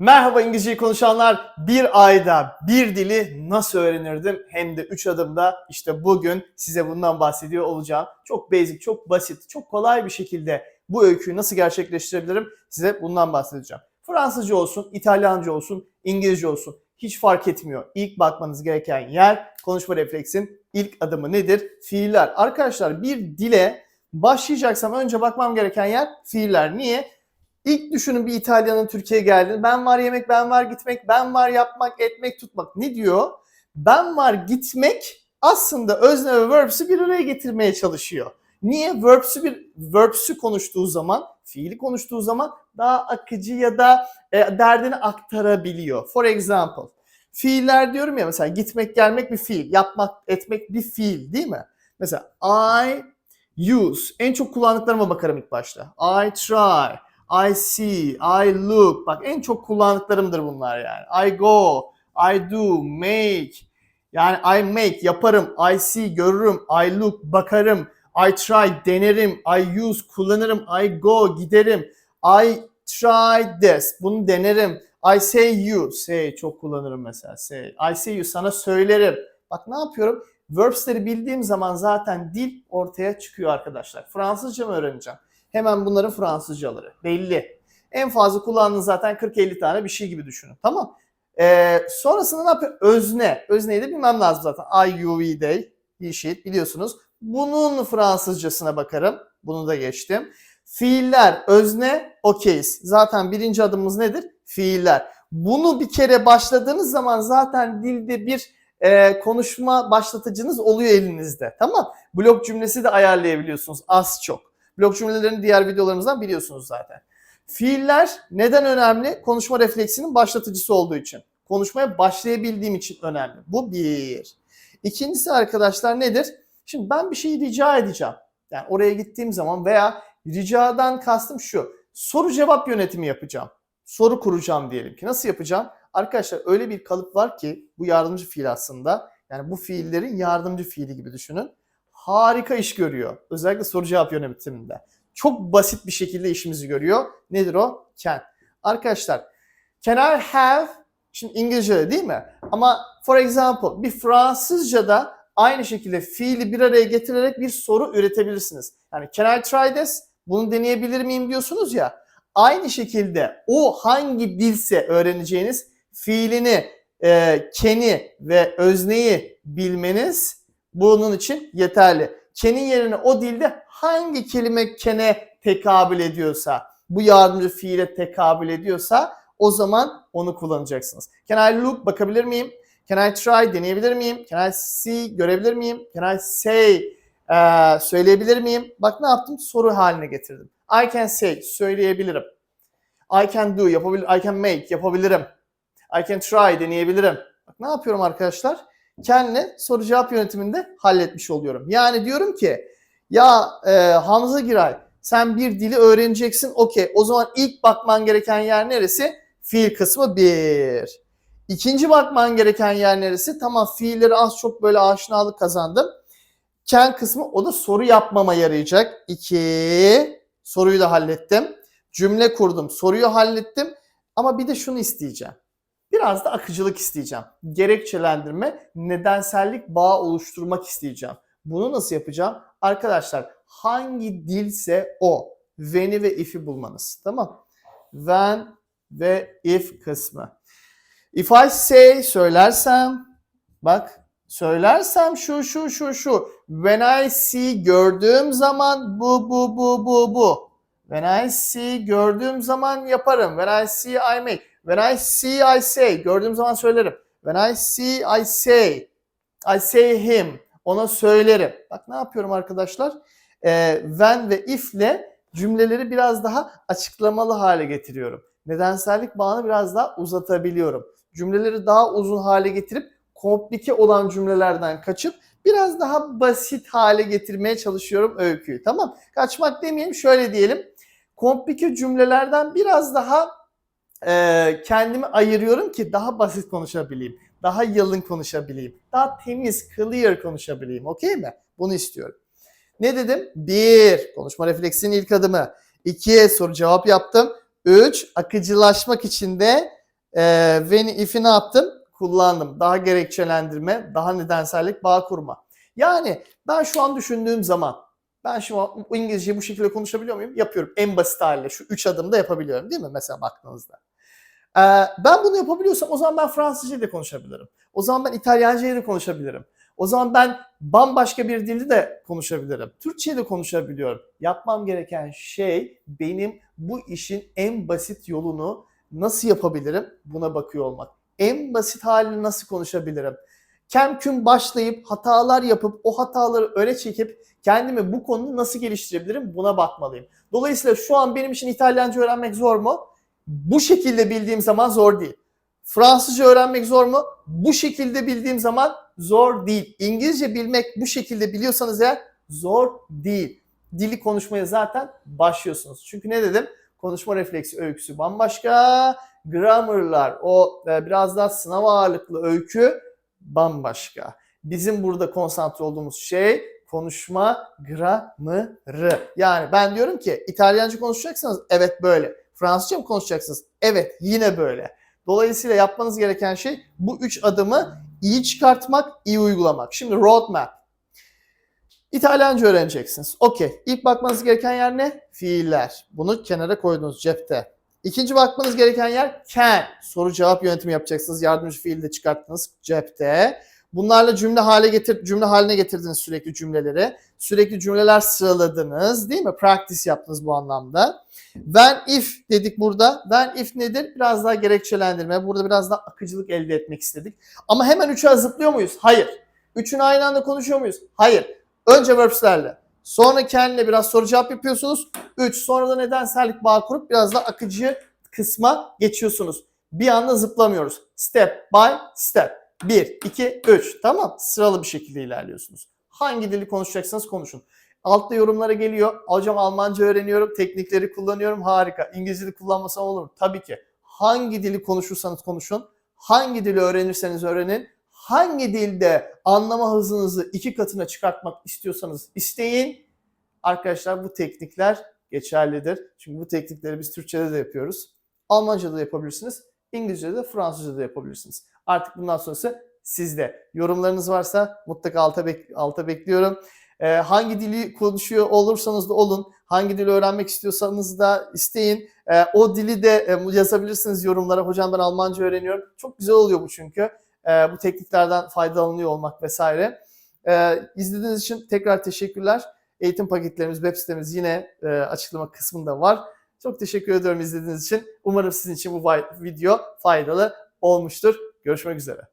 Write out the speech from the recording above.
Merhaba İngilizceyi konuşanlar. Bir ayda bir dili nasıl öğrenirdim? Hem de 3 adımda işte bugün size bundan bahsediyor olacağım. Çok basic, çok basit, çok kolay bir şekilde bu öyküyü nasıl gerçekleştirebilirim? Size bundan bahsedeceğim. Fransızca olsun, İtalyanca olsun, İngilizce olsun hiç fark etmiyor. İlk bakmanız gereken yer konuşma refleksin ilk adımı nedir? Fiiller. Arkadaşlar bir dile başlayacaksam önce bakmam gereken yer fiiller. Niye? İlk düşünün bir İtalyanın Türkiye'ye geldiğini. Ben var yemek, ben var gitmek, ben var yapmak, etmek, tutmak. Ne diyor? Ben var gitmek aslında özne ve verbs'ü bir araya getirmeye çalışıyor. Niye? Verbs'ü bir verbs'ü konuştuğu zaman, fiili konuştuğu zaman daha akıcı ya da e, derdini aktarabiliyor. For example, fiiller diyorum ya mesela gitmek, gelmek bir fiil, yapmak, etmek bir fiil değil mi? Mesela I use. En çok kullandıklarıma bakarım ilk başta. I try. I see, I look. Bak en çok kullandıklarımdır bunlar yani. I go, I do, make. Yani I make, yaparım. I see, görürüm. I look, bakarım. I try, denerim. I use, kullanırım. I go, giderim. I try this, bunu denerim. I say you, say çok kullanırım mesela. Say. I say you, sana söylerim. Bak ne yapıyorum? Verbs'leri bildiğim zaman zaten dil ortaya çıkıyor arkadaşlar. Fransızca mı öğreneceğim? Hemen bunların Fransızcaları. Belli. En fazla kullandığınız zaten 40-50 tane bir şey gibi düşünün. Tamam. Ee, sonrasında ne yapıyor? Özne. Özneyi de bilmem lazım zaten. I, you, we, they. Bir şey biliyorsunuz. Bunun Fransızcasına bakarım. Bunu da geçtim. Fiiller, özne, okeyiz. Zaten birinci adımımız nedir? Fiiller. Bunu bir kere başladığınız zaman zaten dilde bir e, konuşma başlatıcınız oluyor elinizde. Tamam. Blok cümlesi de ayarlayabiliyorsunuz az çok. Blok cümlelerini diğer videolarımızdan biliyorsunuz zaten. Fiiller neden önemli? Konuşma refleksinin başlatıcısı olduğu için. Konuşmaya başlayabildiğim için önemli. Bu bir. İkincisi arkadaşlar nedir? Şimdi ben bir şeyi rica edeceğim. Yani oraya gittiğim zaman veya ricadan kastım şu. Soru cevap yönetimi yapacağım. Soru kuracağım diyelim ki. Nasıl yapacağım? Arkadaşlar öyle bir kalıp var ki bu yardımcı fiil aslında. Yani bu fiillerin yardımcı fiili gibi düşünün harika iş görüyor. Özellikle soru cevap yönetiminde. Çok basit bir şekilde işimizi görüyor. Nedir o? Can. Arkadaşlar, can I have Şimdi İngilizce'de değil mi? Ama for example bir Fransızca'da aynı şekilde fiili bir araya getirerek bir soru üretebilirsiniz. Yani can I try this? Bunu deneyebilir miyim diyorsunuz ya. Aynı şekilde o hangi dilse öğreneceğiniz fiilini, e, keni ve özneyi bilmeniz bunun için yeterli. Kenin yerine o dilde hangi kelime kene tekabül ediyorsa, bu yardımcı fiile tekabül ediyorsa o zaman onu kullanacaksınız. Can I look bakabilir miyim? Can I try deneyebilir miyim? Can I see görebilir miyim? Can I say e, söyleyebilir miyim? Bak ne yaptım? Soru haline getirdim. I can say söyleyebilirim. I can do yapabilir, I can make yapabilirim. I can try deneyebilirim. Bak ne yapıyorum arkadaşlar? Kenle soru cevap yönetiminde halletmiş oluyorum. Yani diyorum ki ya e, Hamza Giray sen bir dili öğreneceksin. Okey o zaman ilk bakman gereken yer neresi? Fiil kısmı bir. İkinci bakman gereken yer neresi? Tamam fiilleri az çok böyle aşinalık kazandım. Ken kısmı o da soru yapmama yarayacak. İki. Soruyu da hallettim. Cümle kurdum. Soruyu hallettim. Ama bir de şunu isteyeceğim. Biraz da akıcılık isteyeceğim. Gerekçelendirme, nedensellik bağı oluşturmak isteyeceğim. Bunu nasıl yapacağım? Arkadaşlar hangi dilse o. When'i ve if'i bulmanız. Tamam. When ve if kısmı. If I say söylersem bak söylersem şu şu şu şu. When I see gördüğüm zaman bu bu bu bu bu. When I see gördüğüm zaman yaparım. When I see I make. When I see I say. Gördüğüm zaman söylerim. When I see I say. I say him. Ona söylerim. Bak ne yapıyorum arkadaşlar? Ee, when ve if ile cümleleri biraz daha açıklamalı hale getiriyorum. Nedensellik bağını biraz daha uzatabiliyorum. Cümleleri daha uzun hale getirip komplike olan cümlelerden kaçıp biraz daha basit hale getirmeye çalışıyorum öyküyü. Tamam. Kaçmak demeyeyim şöyle diyelim. Komplike cümlelerden biraz daha e, kendimi ayırıyorum ki daha basit konuşabileyim. Daha yalın konuşabileyim. Daha temiz, clear konuşabileyim. Okey mi? Bunu istiyorum. Ne dedim? Bir, konuşma refleksinin ilk adımı. İki, soru cevap yaptım. Üç, akıcılaşmak için de Ee, when if'i ne yaptım? Kullandım. Daha gerekçelendirme, daha nedensellik, bağ kurma. Yani ben şu an düşündüğüm zaman ben bu İngilizceyi bu şekilde konuşabiliyor muyum? Yapıyorum. En basit haliyle şu üç adımda yapabiliyorum değil mi? Mesela baktığınızda. Ee, ben bunu yapabiliyorsam o zaman ben Fransızcayı da konuşabilirim. O zaman ben İtalyancayı da konuşabilirim. O zaman ben bambaşka bir dilde de konuşabilirim. Türkçeyi de konuşabiliyorum. Yapmam gereken şey benim bu işin en basit yolunu nasıl yapabilirim buna bakıyor olmak. En basit halini nasıl konuşabilirim? Kemküm başlayıp hatalar yapıp o hataları öne çekip kendimi bu konuda nasıl geliştirebilirim buna bakmalıyım. Dolayısıyla şu an benim için İtalyanca öğrenmek zor mu? Bu şekilde bildiğim zaman zor değil. Fransızca öğrenmek zor mu? Bu şekilde bildiğim zaman zor değil. İngilizce bilmek bu şekilde biliyorsanız eğer zor değil. Dili konuşmaya zaten başlıyorsunuz. Çünkü ne dedim? Konuşma refleksi öyküsü bambaşka. Grammar'lar o e, biraz daha sınav ağırlıklı öykü bambaşka. Bizim burada konsantre olduğumuz şey konuşma grammarı. Yani ben diyorum ki İtalyanca konuşacaksanız evet böyle. Fransızca mı konuşacaksınız? Evet yine böyle. Dolayısıyla yapmanız gereken şey bu üç adımı iyi çıkartmak, iyi uygulamak. Şimdi roadmap. İtalyanca öğreneceksiniz. Okey. İlk bakmanız gereken yer ne? Fiiller. Bunu kenara koydunuz cepte. İkinci bakmanız gereken yer can. Soru cevap yönetimi yapacaksınız. Yardımcı fiil de çıkarttınız cepte. Bunlarla cümle hale getir cümle haline getirdiniz sürekli cümleleri. Sürekli cümleler sıraladınız, değil mi? Practice yaptınız bu anlamda. When if dedik burada. When if nedir? Biraz daha gerekçelendirme. Burada biraz daha akıcılık elde etmek istedik. Ama hemen üçe zıplıyor muyuz? Hayır. Üçünü aynı anda konuşuyor muyuz? Hayır. Önce verbslerle. Sonra kendine biraz soru cevap yapıyorsunuz. Üç. Sonra da nedensellik bağ kurup biraz da akıcı kısma geçiyorsunuz. Bir anda zıplamıyoruz. Step by step. 1, 2, 3. Tamam. Sıralı bir şekilde ilerliyorsunuz. Hangi dili konuşacaksanız konuşun. Altta yorumlara geliyor. Hocam Almanca öğreniyorum. Teknikleri kullanıyorum. Harika. İngilizce de kullanmasam olur mu? Tabii ki. Hangi dili konuşursanız konuşun. Hangi dili öğrenirseniz öğrenin. Hangi dilde anlama hızınızı iki katına çıkartmak istiyorsanız isteyin. Arkadaşlar bu teknikler geçerlidir. Çünkü bu teknikleri biz Türkçe'de de yapıyoruz. Almanca'da da yapabilirsiniz. İngilizce'de de Fransızca'da da yapabilirsiniz. Artık bundan sonrası sizde. Yorumlarınız varsa mutlaka alta, bek- alta bekliyorum. Ee, hangi dili konuşuyor olursanız da olun. Hangi dili öğrenmek istiyorsanız da isteyin. Ee, o dili de e, yazabilirsiniz yorumlara. Hocam ben Almanca öğreniyorum. Çok güzel oluyor bu çünkü. Ee, bu tekniklerden faydalanıyor olmak vesaire. Ee, izlediğiniz için tekrar teşekkürler. Eğitim paketlerimiz, web sitemiz yine e, açıklama kısmında var. Çok teşekkür ediyorum izlediğiniz için. Umarım sizin için bu vi- video faydalı olmuştur. Görüşmek üzere.